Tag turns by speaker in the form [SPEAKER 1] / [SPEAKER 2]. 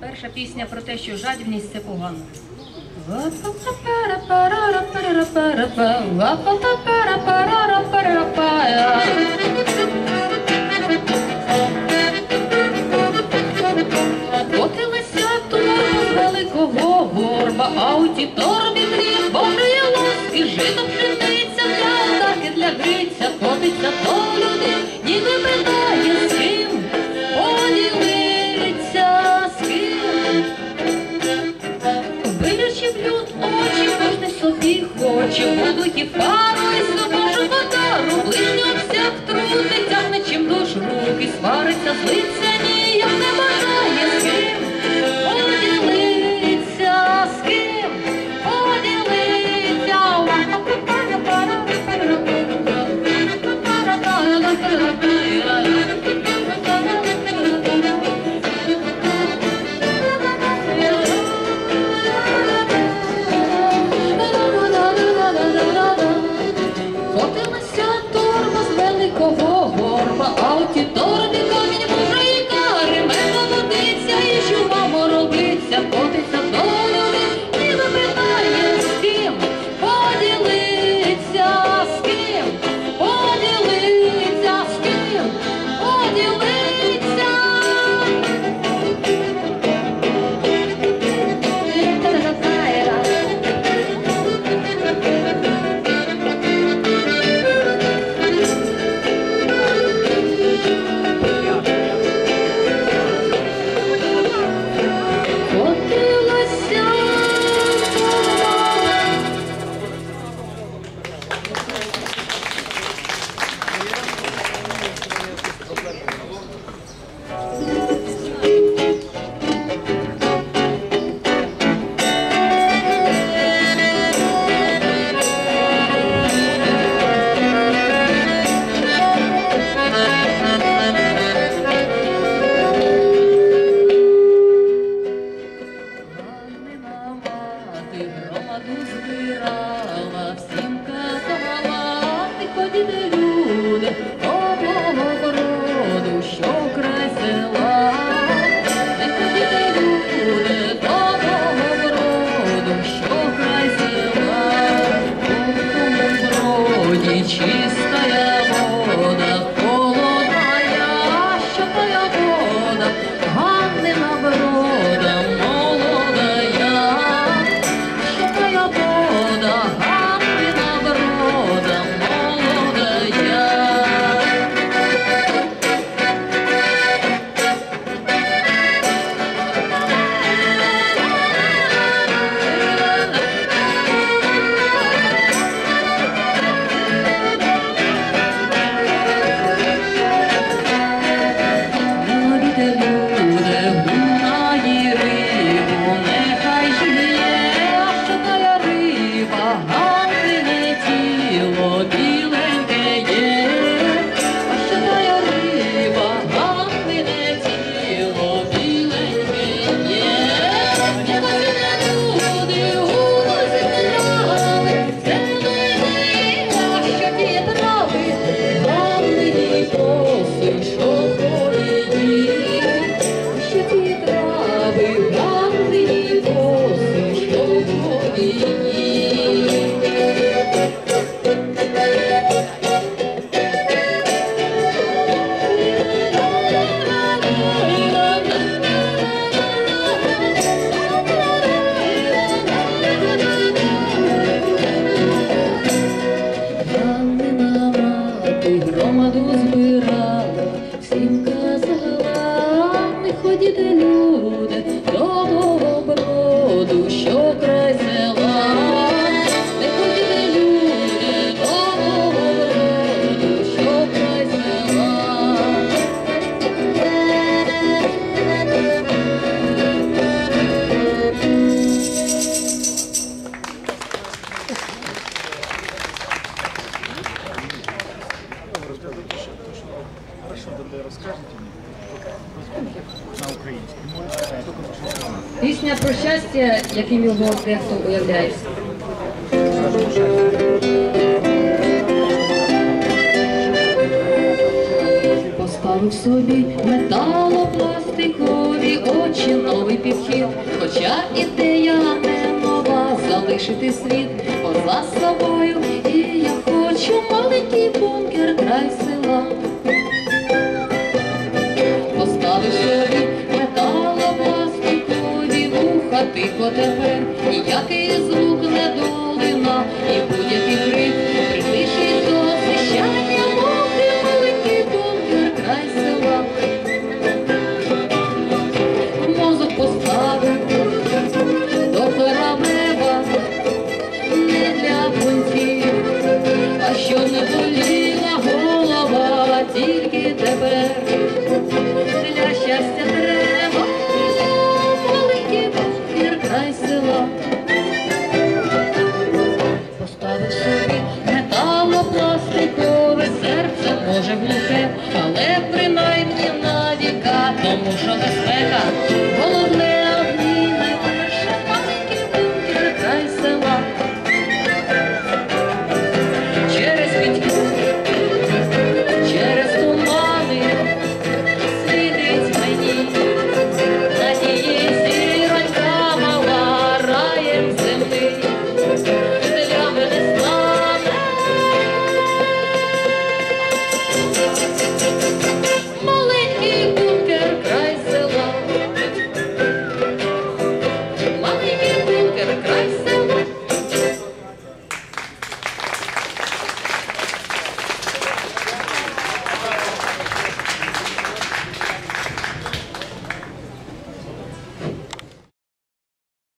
[SPEAKER 1] Перша пісня про те, що жадібність це погано. Поки висять великого горба, а у ті торбі хліб, бо житом жититься, для атаки для гриця, котиться.
[SPEAKER 2] que para os Jump off it. do is
[SPEAKER 1] Пісня про щастя, яким його дехто уявляє. Поставив собі металопластикові очі, новий підхід, хоча ідея не нова залишити світ поза собою. І я хочу маленький бункер край села. Може глухе, але принаймні на віка, тому що головне